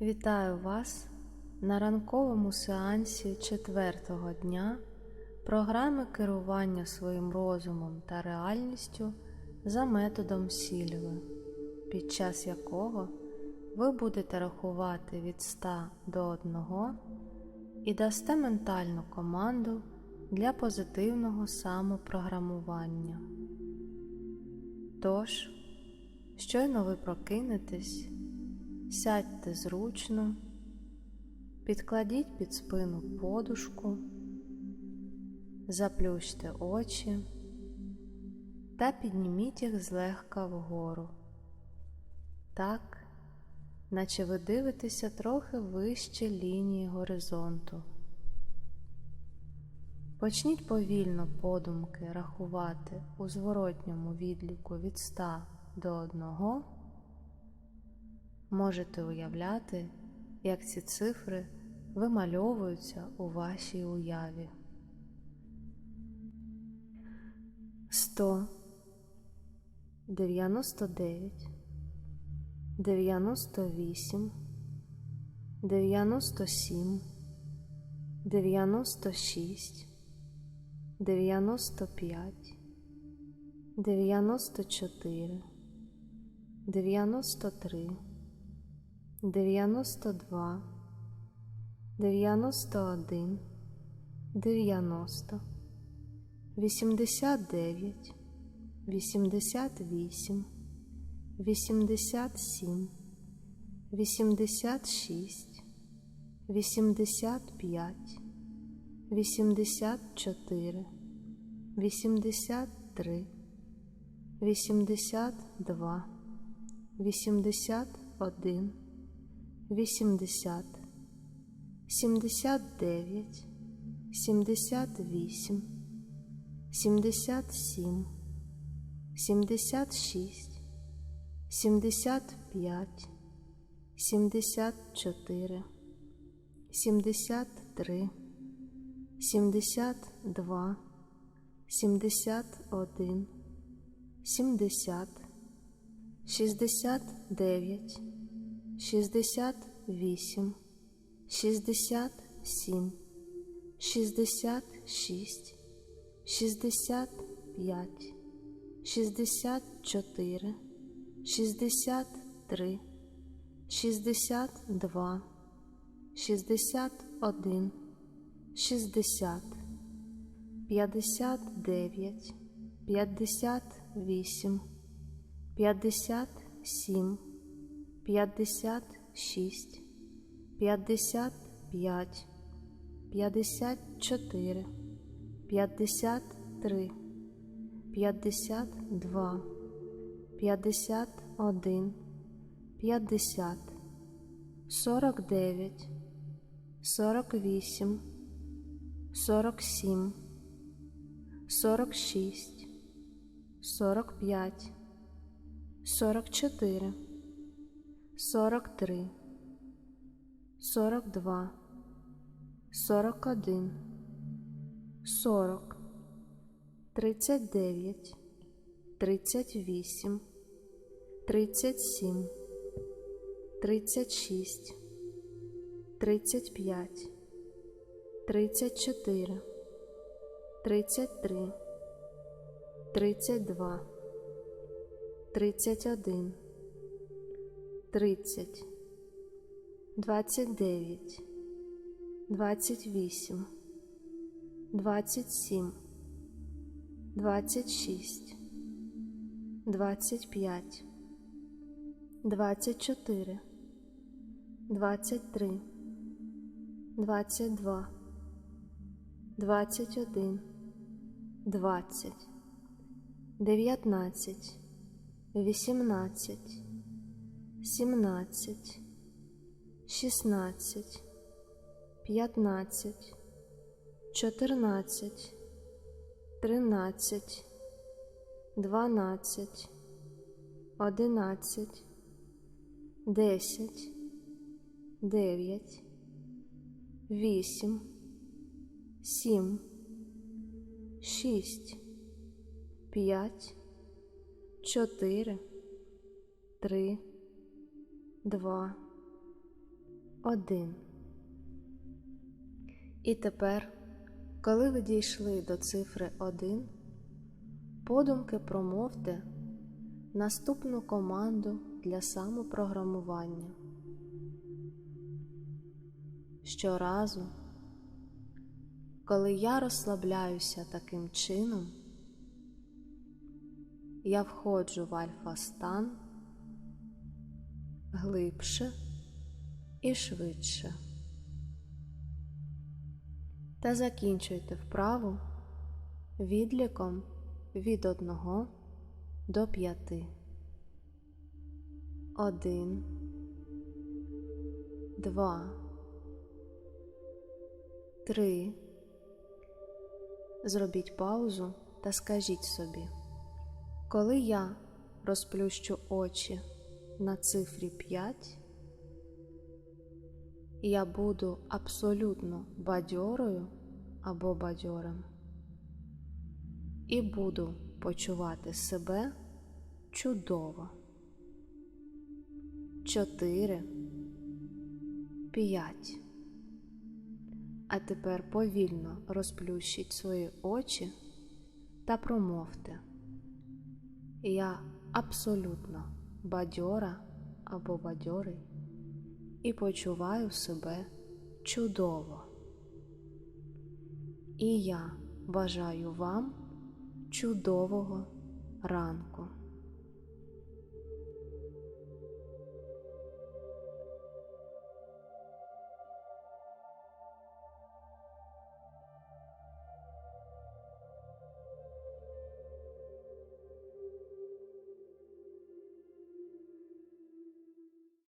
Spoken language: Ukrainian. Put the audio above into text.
Вітаю вас на ранковому сеансі четвертого дня програми керування своїм розумом та реальністю за методом Сільви, під час якого ви будете рахувати від 100 до 1 і дасте ментальну команду для позитивного самопрограмування. Тож, щойно ви прокинетесь. Сядьте зручно, підкладіть під спину подушку, заплющте очі та підніміть їх злегка вгору, так, наче ви дивитеся трохи вище лінії горизонту. Почніть повільно подумки рахувати у зворотньому відліку від 100 до 1. Можете уявляти, як ці цифри вимальовуються у вашій уяві. 100 99 98 97 96 95 94 93 дев'яносто два, дев'яносто один, дев'яносто, вісімдесят дев'ять, вісімдесят вісім, вісімдесят сім, вісімдесят шість, вісімдесят п'ять, вісімдесят чотири, вісімдесят три, вісімдесят два, вісімдесят один вісімдесят, 68, 67, 66, 65, 64, 63, 62, 61, 60, 59, 58, 57, п'ятдесят шість, п'ятдесят п'ять, п'ятдесят чотири, п'ятдесят три, п'ятдесят два, п'ятдесят один, п'ятдесят, сорок дев'ять, сорок вісім, сорок сім, сорок шість, сорок п'ять, сорок чотири сорок три, сорок два, сорок один, сорок, тридцять дев'ять, тридцять вісім, тридцять сім, 30, 29, 28, 27, 26, 25, 24, 23, 22, 21, 20, 19, 18, сімнадцять, шістнадцять, п'ятнадцять, чотирнадцять, тринадцять, дванадцять, одинадцять, десять, дев'ять, вісім, сім, шість, п'ять, чотири, три два, один. І тепер, коли ви дійшли до цифри 1, подумки промовте наступну команду для самопрограмування. Щоразу, коли я розслабляюся таким чином, я входжу в альфа-стан глибше і швидше. Та закінчуйте вправу відліком від 1 до 5. 1 2 3 Зробіть паузу та скажіть собі, коли я розплющу очі на цифрі 5, я буду абсолютно бадьорою або бадьорим і буду почувати себе чудово. 4 5 А тепер повільно розплющіть свої очі та промовте. Я абсолютно бадьора або бадьорий і почуваю себе чудово. І я бажаю вам чудового ранку.